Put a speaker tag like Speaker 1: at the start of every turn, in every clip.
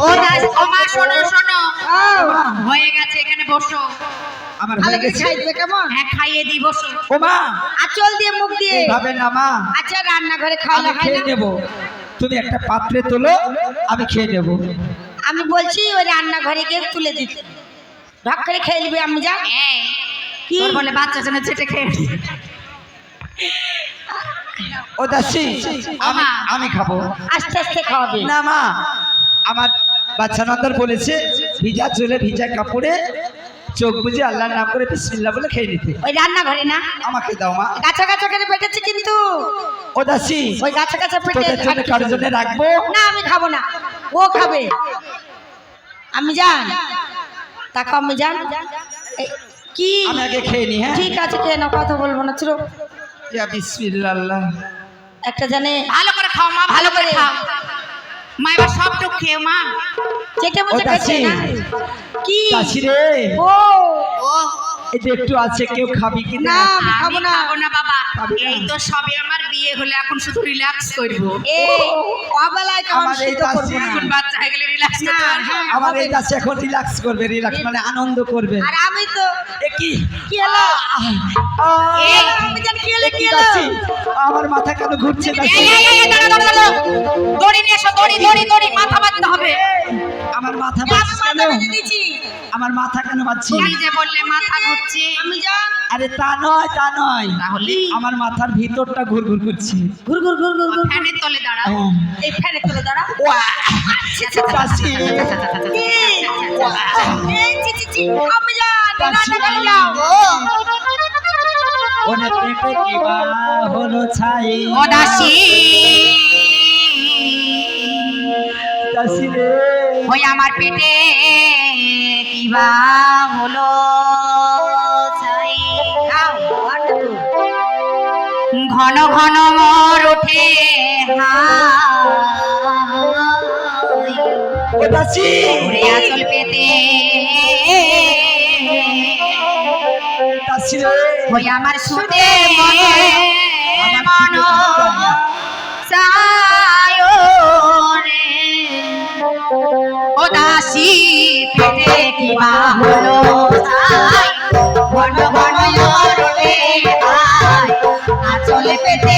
Speaker 1: ও
Speaker 2: দাস হয়ে গেছে এখানে বসো।
Speaker 1: আমার হয়ে গেছে।
Speaker 3: খাইতে কেমন?
Speaker 2: হ্যাঁ খাইয়ে দিই বসো।
Speaker 1: ও মা!
Speaker 3: আচল দিয়ে মুখ দিয়ে।
Speaker 1: এইভাবে না মা।
Speaker 3: আচ্ছা রান্নাঘরে হয় না?
Speaker 1: নেব। তুমি একটা পাত্রে তোলো আমি খেয়ে নেব।
Speaker 3: আমি বলছি ওই রান্নাঘরে গিয়ে তুলে দিতে। ঢক করে খেয়ে নিবি আমি যা। কি?
Speaker 2: বলে বাচ্চা জন্য চেটে খেয়ে
Speaker 1: ও দাসি। আমি খাব।
Speaker 3: আস্তে আস্তে খাওয়াবি।
Speaker 1: না মা। আমার বাচ্চা নন্দর বলেছে ভিজা চুলে ভিজা কাপড়ে চোখ বুঝে আল্লাহর নাম করে বিসমিল্লাহ বলে খেয়ে নিতে।
Speaker 3: ওই রান্নাঘরে না?
Speaker 1: আমাকে দাও মা।
Speaker 3: গাছা গাছা করে পেটেছে কিন্তু।
Speaker 1: ও দাসি
Speaker 3: ওই গাছা গাছা পেটে
Speaker 1: তোদের জন্য কারোর জন্য রাখব?
Speaker 3: না আমি খাব না। ও খাবে। আমি জান তাকে আমি জান কি?
Speaker 1: আমি আগে খেয়ে নি হ্যাঁ?
Speaker 3: ঠিক আছে খেয়ে নাও কথা বলব না চলো।
Speaker 1: ইয়া বিসমিল্লাহ। আল্লাহ
Speaker 3: একটা জানে
Speaker 2: ভালো করে খাও মা ভালো করে খাও। মা এবার সবটুক খেও মা।
Speaker 3: চেটে মুচে খাচ্ছে না? কি?
Speaker 1: দাসি রে।
Speaker 3: ও।
Speaker 2: ও
Speaker 1: এই যে একটু আছে কেউ খাবি কি
Speaker 3: না খাব না।
Speaker 2: খাব না বাবা। এই তো সবে আমার বিয়ে হলে এখন শুধু রিল্যাক্স করব।
Speaker 3: এ অবেলায় কেমন
Speaker 1: আমার এই দাসি-
Speaker 3: না।
Speaker 2: এখন বাচ্চা হয়ে গেলে রিল্যাক্স করতে পারব?
Speaker 1: আমার এই দাসি এখন রিল্যাক্স করবে রিল্যাক্স মানে আনন্দ করবে।
Speaker 3: আর আমি তো
Speaker 1: এ কি?
Speaker 3: কি হলো? এই,
Speaker 1: দাসি? আমার মাথা কেন ঘুরছে দাসি।
Speaker 2: দড়ি নিয়ে এসো দড়ি দড়ি দড়ি মাথা বাঁধতে হবে
Speaker 1: আমার মাথা আমার মাথা কেন বাজছে
Speaker 2: তুমি যে বললে মাথা ঘুরছে
Speaker 3: আমি জান
Speaker 1: আরে তা নয় তা নয়
Speaker 2: তাহলে
Speaker 1: আমার মাথার ভিতরটা ঘুর ঘুর করছে
Speaker 3: ঘুর ঘুর ঘুর ঘুর ঘুর
Speaker 2: ফ্যানের তলে দাঁড়াও
Speaker 1: হ্যাঁ।
Speaker 3: এই ফ্যানে তুলে দাঁড়া
Speaker 1: ওয়া, দাসি
Speaker 3: এই চি চি চি আমি জান যাও
Speaker 1: হলো ছাই
Speaker 2: দাসী
Speaker 1: রে
Speaker 2: ওই আমার পেটে কিবা হলো ছাই। ঘন ঘন মর ওঠে হায়।
Speaker 1: ও দাসি
Speaker 2: ওরে আচল পেতে ওই আমার সুতে মন চায় রে ও দাসী পেটে কিবা হলো ঘন ঘন আচলে পেতে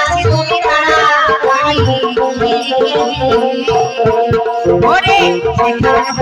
Speaker 2: ওই ব্যবস্থা